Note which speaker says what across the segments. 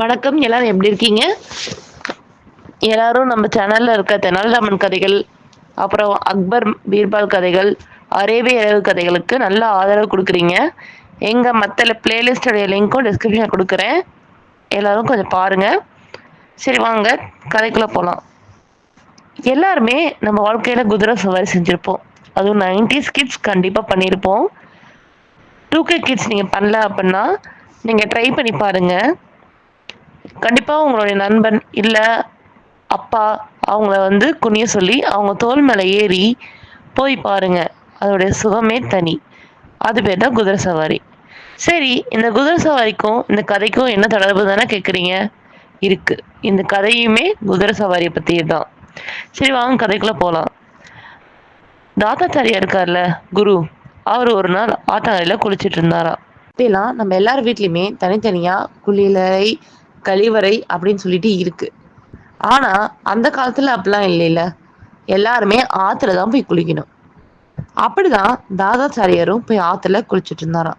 Speaker 1: வணக்கம் எல்லாரும் எப்படி இருக்கீங்க? எல்லாரும் நம்ம சேனல்ல இருக்க தெனாலிராமன் கதைகள் அப்புறம் அக்பர் பீர்பால் கதைகள் அரேபிய இரவு கதைகளுக்கு நல்ல ஆதரவு கொடுக்குறீங்க. எங்க மற்ற பிளேலிஸ்டோடைய லிங்க்கும் டிஸ்கிரிப்ஷன் கொடுக்குறேன். எல்லாரும் கொஞ்சம் பாருங்க. சரி வாங்க கதைக்குள்ள போகலாம் எல்லாருமே நம்ம வாழ்க்கையில குதிரை சவாரி செஞ்சிருப்போம். அதுவும் நைன்டிஸ் கிட்ஸ் கண்டிப்பா பண்ணியிருப்போம் டூ கே கிட்ஸ் நீங்க பண்ணல அப்படின்னா நீங்க ட்ரை பண்ணி பாருங்க. கண்டிப்பா உங்களுடைய நண்பன் இல்ல அப்பா அவங்கள வந்து குனிய சொல்லி அவங்க தோல் மேல ஏறி போய் பாருங்க. அதோடைய சுகமே தனி. அது பேர் தான் குதிரை சவாரி. சரி இந்த குதிரை சவாரிக்கும் இந்த கதைக்கும் என்ன தொடர்பு தானே கேட்குறீங்க இருக்கு. இந்த கதையுமே குதிரை சவாரியை பற்றியே தான் சரி வாங்க கதைக்குள்ள போகலாம் தாத்தாச்சாரியா இருக்கார்ல குரு. அவர் ஒரு நாள் ஆத்தாங்கரையில் குளிச்சிட்டு இருந்தாராம். இப்பெல்லாம் நம்ம எல்லார் வீட்லேயுமே தனித்தனியா குளியலறை கழிவறை அப்படின்னு சொல்லிட்டு இருக்கு. ஆனா அந்த காலத்துல அப்படிலாம் இல்லைல்ல. எல்லாருமே ஆத்துல தான் போய் குளிக்கணும். அப்படிதான் தாதாச்சாரியரும் போய் ஆத்துல குளிச்சிட்டு இருந்தாராம்.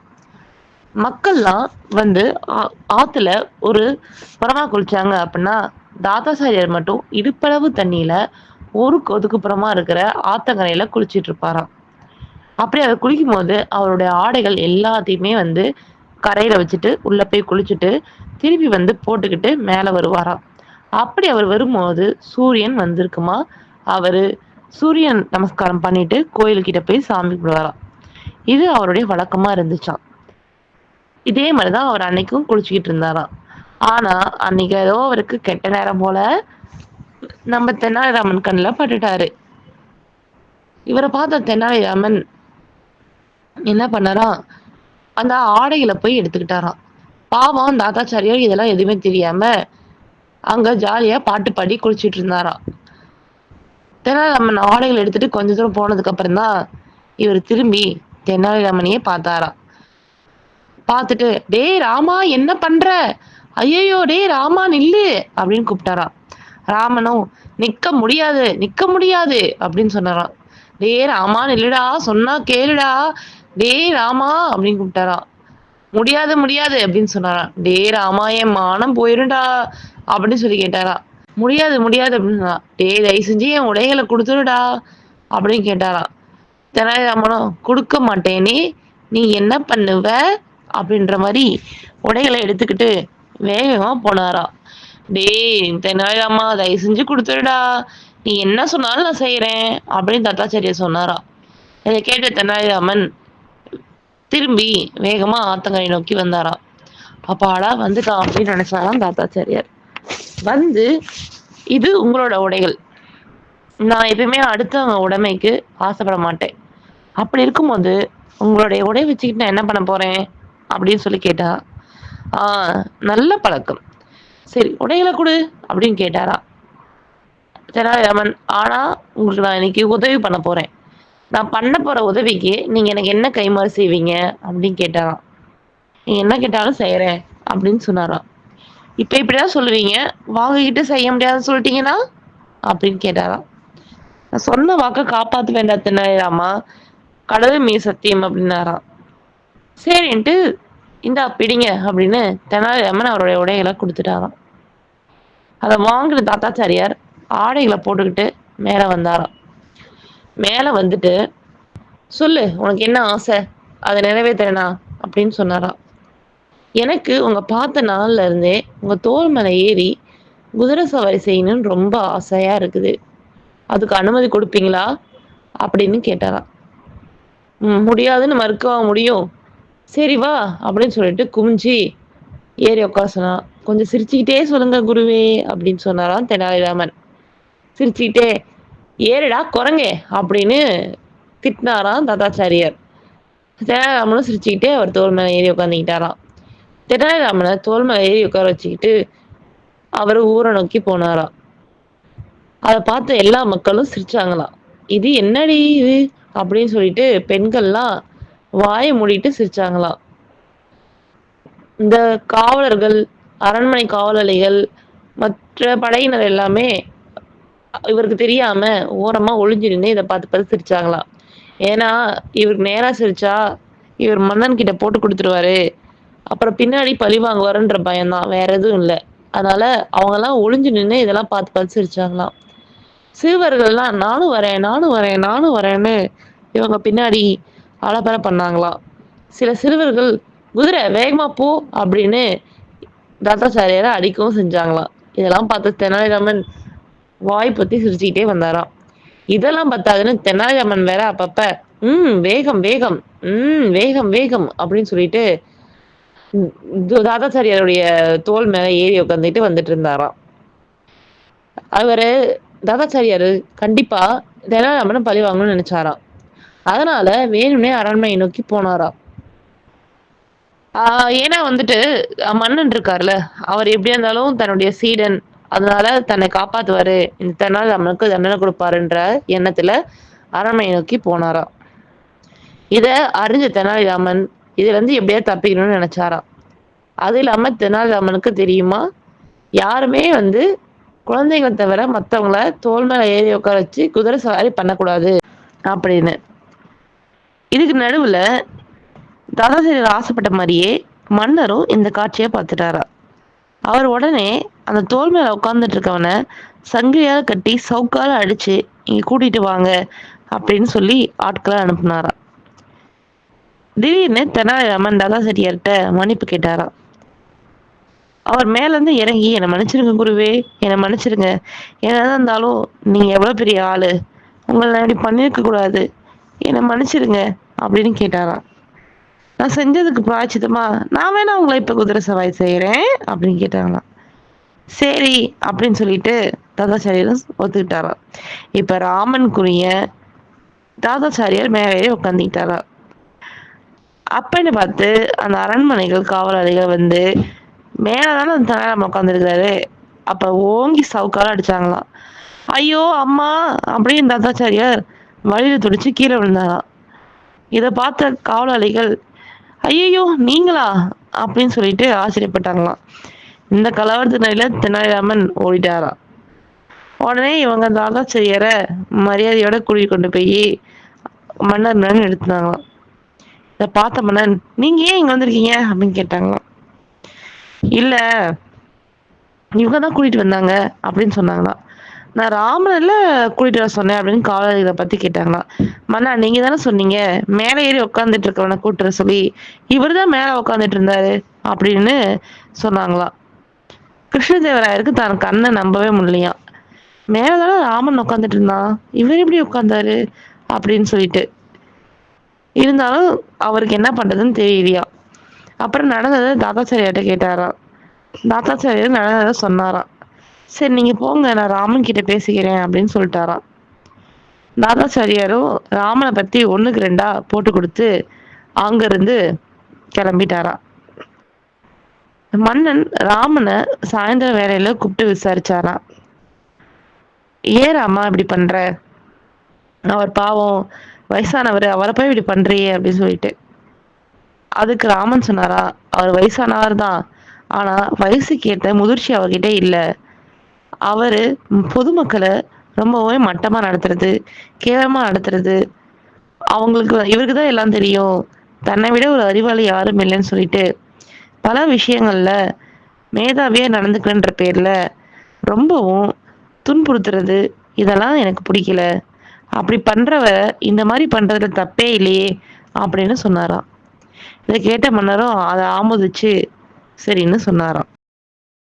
Speaker 1: மக்கள்லாம் வந்து ஆ- ஆத்துல ஒரு புறமா குளிச்சாங்க அப்படின்னா தாதாசாரியார் மட்டும் இடுப்பளவு தண்ணியில ஒரு ஒதுக்குப்புறமா இருக்கிற ஆத்தங்கரையில குளிச்சிட்டு இருப்பாராம். அப்படி அவர் குளிக்கும் போது அவருடைய ஆடைகள் எல்லாத்தையுமே வந்து கரையில வச்சுட்டு உள்ள போய் குளிச்சுட்டு திருப்பி வந்து போட்டுக்கிட்டு மேல வருவாராம். அப்படி அவர் வரும்போது சூரியன் வந்திருக்குமா? அவரு சூரியன் நமஸ்காரம் பண்ணிட்டு கோயில்கிட்ட போய் சாமி கும்பிடுவாராம். இது அவருடைய வழக்கமா இருந்துச்சாம். இதே மாதிரிதான் அவர் அன்னைக்கும் குளிச்சுக்கிட்டு இருந்தாராம். ஆனா அன்னைக்கு ஏதோ அவருக்கு கெட்ட நேரம் போல நம்ம தெனாலிராமன் கண்ணில் பட்டுட்டாரு. இவரை பார்த்த தெனாலிராமன் என்ன பண்ணாராம்? அந்த ஆடைகளை போய் எடுத்துக்கிட்டாராம். பாவம் தாத்தாச்சாரியார் இதெல்லாம் எதுவுமே தெரியாம அங்க ஜாலியா பாட்டு பாடி குளிச்சுட்டு இருந்தாராம். தெனாலிராமன் ஆடைகள் எடுத்துட்டு கொஞ்ச தூரம் போனதுக்கு அப்புறம் தான் இவர் திரும்பி தெனாலிராமனையே பார்த்தாராம். பார்த்துட்டு டேய் ராமா என்ன பண்ற? ஐயோ டேய் ராமா நில்லு அப்படின்னு கூப்பிட்டாராம். ராமனும் நிக்க முடியாது நிக்க முடியாது அப்படின்னு சொன்னாராம். டேய் ராமா நில்லுடா சொன்னா கேளுடா டேய் ராமா அப்படின்னு கூப்பிட்டாராம் முடியாது முடியாது அப்படின்னு சொன்னாராம் டேய் ராமா என் மானம் போயிருண்டா அப்படின்னு சொல்லி கேட்டாராம் முடியாது முடியாது அப்படின்னு சொன்னா டேய் தயவு செஞ்சு என் உடைகளை கொடுத்துருடா அப்படின்னு கேட்டாராம் தெனாலிராமனும் கொடுக்க மாட்டேனே நீ என்ன பண்ணுவ அப்படின்ற மாதிரி உடைகளை எடுத்துக்கிட்டு வேகமா போனாராம் டேய் தெனாலிராமா தயவு செஞ்சு கொடுத்துருடா நீ என்ன சொன்னாலும் நான் செய்யறேன் அப்படின்னு தத்தாச்சாரியார் சொன்னாராம் இதை கேட்ட தெனாலிராமன் திரும்பி வேகமா ஆத்தங்கரை நோக்கி வந்தாராம். அப்பாடா வந்துட்டான் அப்படின்னு நினைச்சாராம் தாத்தாச்சாரியார். வந்து இது உங்களோட உடைகள். நான் எப்பயுமே அடுத்தவங்க உடைமைக்கு ஆசைப்பட மாட்டேன். அப்படி இருக்கும்போது உங்களுடைய உடை வச்சுக்கிட்டு நான் என்ன பண்ண போறேன்? அப்படின்னு சொல்லி கேட்டா ஆ நல்ல பழக்கம். சரி உடைகளை கொடு அப்படின்னு கேட்டாரா தெனாலிராமன் ஆனா உங்களுக்கு நான் இன்னைக்கு உதவி பண்ண போறேன். நான் பண்ண போற உதவிக்கு நீங்க எனக்கு என்ன கைமாறு செய்வீங்க? அப்படின்னு கேட்டாராம். நீங்கள் என்ன கேட்டாலும் செய்யறேன் அப்படின்னு சொன்னாராம். இப்ப இப்படிதான் சொல்லுவீங்க? வாங்கிக்கிட்டு செய்ய முடியாதுன்னு சொல்லிட்டீங்கன்னா? அப்படின்னு கேட்டாராம். நான் சொன்ன வாக்க காப்பாற்ற வேண்டாம் தென்னாலிராமா கடவுள் மீ சத்தியம் அப்படின்னாராம். சரின்ட்டு இந்தா பிடிங்க அப்படின்னு தெனாலிராமன் அவருடைய உடைகளை கொடுத்துட்டாராம். அதை வாங்கின தாத்தாச்சாரியார் ஆடைகளை போட்டுக்கிட்டு மேலே வந்தாராம். மேலே வந்துட்டு சொல்லு உனக்கு என்ன ஆசை? அதை நிறைவேற்றுறேனா அப்படின்னு சொன்னாரா. எனக்கு உங்க பார்த்த நாள்ல இருந்தே உங்க தோல் மேல ஏறி குதிரை சவாரி செய்யணும்னு ரொம்ப ஆசையா இருக்குது. அதுக்கு அனுமதி கொடுப்பீங்களா? அப்படின்னு கேட்டாராம் முடியாதுன்னு மறுக்கவா முடியும். சரி வா அப்படின்னு சொல்லிட்டு குமிஞ்சி ஏறி உட்கார சொன்னா. கொஞ்சம் சிரிச்சுக்கிட்டே சொல்லுங்க குருவே அப்படின்னு சொன்னாராம் தெனாலிராமன். சிரிச்சுக்கிட்டே ஏறுடா குரங்கே அப்படின்னு திட்டினாராம் தாத்தாச்சாரியார். தெனாலிராமனும் சிரிச்சுக்கிட்டே அவர் தோல் மேலே ஏறி உட்காந்துக்கிட்டாராம் தெனாலிராமனை தோல் மேலே ஏறி உட்கார வச்சுக்கிட்டு அவர் ஊரை நோக்கி போனாராம். அதை பார்த்து எல்லா மக்களும் சிரிச்சாங்களாம். இது என்னடி இது? அப்படின்னு சொல்லிட்டு பெண்கள்லாம் வாயை மூடிட்டு சிரிச்சாங்களாம். இந்த காவலர்கள் அரண்மனை காவலாளிகள் மற்ற படையினர் எல்லாமே இவருக்கு தெரியாம ஓரமா ஒளிஞ்சு நின்று இதை பார்த்து பார்த்து சிரிச்சாங்களாம் ஏன்னா இவருக்கு நேரா சிரிச்சா இவர் மன்னன் கிட்ட போட்டு கொடுத்துருவாரு. அப்புறம் பின்னாடி பழி வாங்குவாருன்ற பயம்தான். வேற எதுவும் இல்ல. அதனால அவங்கல்லாம் ஒளிஞ்சு நின்னு இதெல்லாம் பார்த்து பார்த்து சிரிச்சாங்களாம் சிறுவர்கள்லாம் நானும் வரேன் நானும் வரேன் நானும் வரேன்னு இவங்க பின்னாடி அலப்பற பண்ணாங்களாம். சில சிறுவர்கள் குதிரை வேகமா போ அப்படின்னு தாத்தாச்சாரியாரை அடிக்கவும் செஞ்சாங்களாம். இதெல்லாம் பார்த்து தெனாலிராமன் வாய் பத்தி சிரிச்சுக்கிட்டே வந்தாராம். இதெல்லாம் பத்தாதுன்னு தெனாலிராமன் வேற அப்பப்ப ம் வேகம் வேகம் ம் வேகம் வேகம் அப்படின்னு சொல்லிட்டு தாதாச்சாரியாருடைய தோல் மேல ஏறி உட்காந்துட்டு வந்துட்டு இருந்தாராம். அவரு தாதாச்சாரியாரு கண்டிப்பா தெனாலிராமனை பழி வாங்கணும்னு நினைச்சாராம். அதனால வேணும்னே அரண்மனை நோக்கி போனாராம். ஆஹ் ஏன்னா வந்துட்டு மன்னன் இருக்காருல்ல அவர் எப்படியா இருந்தாலும் தன்னுடைய சீடன் அதனால தன்னை காப்பாத்துவாரு. இந்த தெனாலிராமனுக்கு தண்டனை கொடுப்பாருன்ற எண்ணத்துல அரண்மனை நோக்கி போனாராம். இத அறிஞ்ச தெனாலிராமன் இதுல இருந்து எப்படியா தப்பிக்கணும்னு நினைச்சாராம். அது இல்லாம தெனாலிராமனுக்கு தெரியுமா? யாருமே வந்து குழந்தைங்களை தவிர மத்தவங்கள தோல் மேல ஏறி உட்கார வச்சு குதிரை சவாரி பண்ணக்கூடாது அப்படின்னு. இதுக்கு நடுவுல தாதாசிரியர் ஆசைப்பட்ட மாதிரியே மன்னரும் இந்த காட்சியை பார்த்துட்டாரா அவர் உடனே அந்த தோல் மேல உட்கார்ந்துட்டு இருக்கவனை சங்கிலியால கட்டி சவுக்கால அடிச்சு இங்க கூட்டிட்டு வாங்க அப்படின்னு சொல்லி ஆட்களை அனுப்புனாராம். திடீர்னு தெனாலிராமன் தாதாசாரியார்கிட்ட மன்னிப்பு கேட்டாராம். அவர் மேலேருந்து இறங்கி என்னை மன்னிச்சிருங்க குருவே என்னை மன்னிச்சிருங்க. என்னதான் இருந்தாலும் நீங்க எவ்வளோ பெரிய ஆளு. உங்களை நான் இப்படி பண்ணியிருக்க கூடாது. என்னை மன்னிச்சிருங்க அப்படின்னு கேட்டாராம். நான் செஞ்சதுக்கு பிராய்ச்சித்தமா நான் வேணா உங்களை இப்ப குதிரை சவாரி செய்யறேன் அப்படின்னு கேட்டாங்களாம். சரி அப்படின்னு சொல்லிட்டு தாதாச்சாரியரும் ஒத்துக்கிட்டாராம். இப்ப ராமனுக்குரிய தாதாச்சாரியார் மேலே உட்காந்துக்கிட்டாரா அப்பன்னு பார்த்து அந்த அரண்மனைகள் காவலாளிகள் வந்து மேலதானே அந்த தலைவரம் உட்காந்துருக்காரு அப்ப ஓங்கி சவுக்கால அடிச்சாங்களாம். ஐயோ அம்மா அப்படின்னு தாத்தாச்சாரியார் வழியில துடிச்சு கீழே விழுந்தாராம். இதை பார்த்த காவலாளிகள் ஐயோ நீங்களா? அப்படின்னு சொல்லிட்டு ஆச்சரியப்பட்டாங்களாம். இந்த கலவரத்தினால தெனாலிராமன் ஓடிட்டாராம். உடனே இவங்க தாதாச்சாரியரை மரியாதையோட கூடி கொண்டு போய் மன்னர் முன்னாடி நிறுத்தினாங்களாம். இதை பார்த்த மன்னன் நீங்க ஏன் இங்க வந்திருக்கீங்க? அப்படின்னு கேட்டாங்களாம். இல்ல இவங்க தான் கூட்டிட்டு வந்தாங்க அப்படின்னு சொன்னாங்களாம். நான் ராமனில் கூட்டிட்டு வர சொன்னேன் அப்படின்னு காவலர்களை பத்தி கேட்டாங்களாம். மன்னா நீங்க தானே சொன்னீங்க? மேலே ஏறி உட்காந்துட்டு இருக்கவனை கூட்டுற சொல்லி இவர் தான் மேலே உட்காந்துட்டு இருந்தாரு அப்படின்னு சொன்னாங்களாம். கிருஷ்ணதேவராயருக்கு தான் கண்ணை நம்பவே முடியலையாம். மேலதான ராமன் உட்காந்துட்டு இருந்தான்? இவர் எப்படி உட்காந்தாரு அப்படின்னு சொல்லிட்டு. இருந்தாலும் அவருக்கு என்ன பண்றதுன்னு தெரியலையா அப்புறம் நடந்ததை தாத்தாச்சாரியார்கிட்ட கேட்டாராம். தாத்தாச்சாரியார் நடந்ததை சொன்னாராம். சரி நீங்க போங்க நான் ராமன் கிட்ட பேசிக்கிறேன் அப்படின்னு சொல்லிட்டாராம். தாதாச்சாரியாரும் ராமனை பத்தி ஒண்ணுக்கு ரெண்டா போட்டு கொடுத்து அங்கிருந்து கிளம்பிட்டாராம். மன்னன் ராமனை சாயந்தர வேலையில கூப்பிட்டு விசாரிச்சாராம். ஏன் ராமா இப்படி பண்ற? அவர் பாவம் வயசானவர் அவரை போய் இப்படி பண்றியே அப்படின்னு சொல்லிட்டு. அதுக்கு ராமன் சொன்னாரா அவர் வயசானவர் தான். ஆனா வயசுக்கு ஏற்ற முதிர்ச்சி அவர்கிட்ட இல்லை. அவர் பொதுமக்களை ரொம்பவே மட்டமாக நடத்துறது கேவலமாக நடத்துறது. அவங்களுக்கு இவருக்கு தான் எல்லாம் தெரியும். தன்னை விட ஒரு அறிவாளி யாரும் இல்லைன்னு சொல்லிட்டு பல விஷயங்கள்ல மேதாவியே நடந்துக்கிறன்ற பேரில் ரொம்பவும் துன்புறுத்துறது இதெல்லாம் எனக்கு பிடிக்கல. அப்படி பண்றவ இந்த மாதிரி பண்றதுல தப்பே இல்லையே அப்படின்னு சொன்னாராம். இதை கேட்ட மன்னரும் அதை ஆமோதிச்சு சரின்னு சொன்னாராம்.